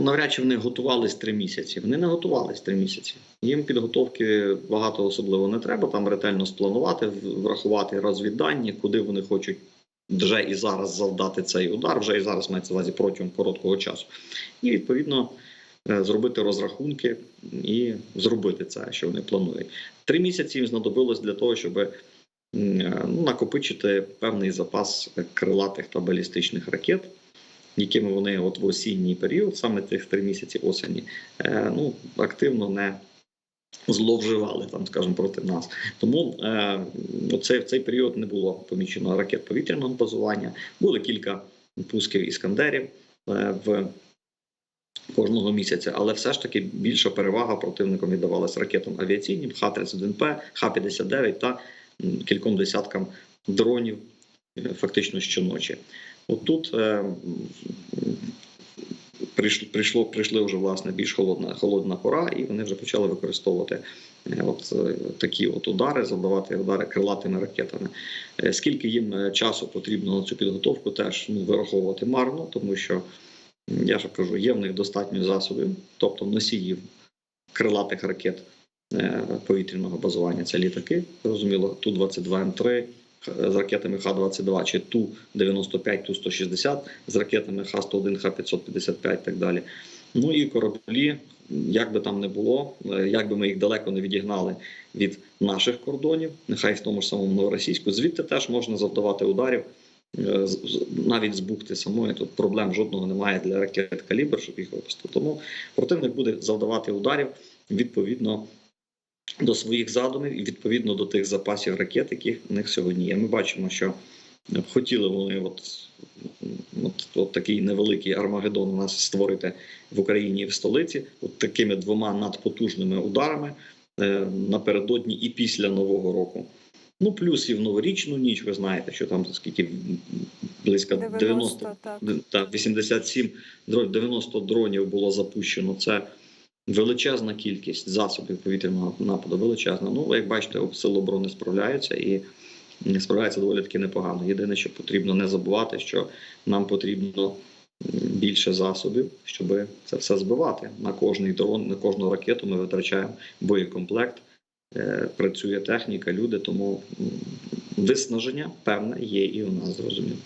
Ну, навряд чи вони готувались три місяці. Вони не готувались три місяці. Їм підготовки багато особливо не треба. Там ретельно спланувати, врахувати розвіддані, куди вони хочуть вже і зараз завдати цей удар, вже і зараз мається увазі протягом короткого часу. І відповідно е, зробити розрахунки і зробити це, що вони планують. Три місяці їм знадобилось для того, щоб е, ну, накопичити певний запас крилатих та балістичних ракет якими вони от в осінній період, саме тих три місяці осені, е, ну активно не зловживали там, скажімо, проти нас. Тому е, оце, в цей період не було помічено ракет повітряного базування. Були кілька пусків іскандерів е, в кожного місяця, але все ж таки більша перевага противникам віддавалась ракетам авіаційним Х-31П, Х-59 та кільком десяткам дронів фактично щоночі. От тут е, прийшло, прийшли вже власне більш холодна, холодна пора, і вони вже почали використовувати е, от е, такі от удари, завдавати удари крилатими ракетами. Скільки їм часу потрібно на цю підготовку, теж ну, вираховувати марно, тому що я ж кажу, є в них достатньо засобів, тобто носіїв крилатих ракет повітряного базування. Це літаки, зрозуміло, Ту-22М3 з ракетами Х-22 чи Ту-95, Ту-160 з ракетами Х-101, Х-555 і так далі. Ну і кораблі, як би там не було, е, як би ми їх далеко не відігнали від наших кордонів, нехай в тому ж самому новоросійську, звідти теж можна завдавати ударів. е, Навіть з бухти самої тут проблем жодного немає для ракет калібр, щоб їх випустити. Тому противник буде завдавати ударів відповідно до своїх задумів і відповідно до тих запасів ракет, які в них сьогодні є. Ми бачимо, що хотіли вони от, от, от такий невеликий Армагеддон у нас створити в Україні і в столиці, от такими двома надпотужними ударами е, напередодні і після Нового року. Ну, плюс і в новорічну ніч, ви знаєте, що там скільки близько 90, 90, так. та 87 дронів, 90 дронів було запущено. Це величезна кількість засобів повітряного нападу. Величезна. Ну, як бачите, сили оборони справляються і справляються доволі таки непогано. Єдине, що потрібно не забувати, що нам потрібно більше засобів, щоб це все збивати. На кожний дрон, на кожну ракету ми витрачаємо боєкомплект. Е, Працює техніка, люди, тому виснаження певне є і у нас зрозуміло.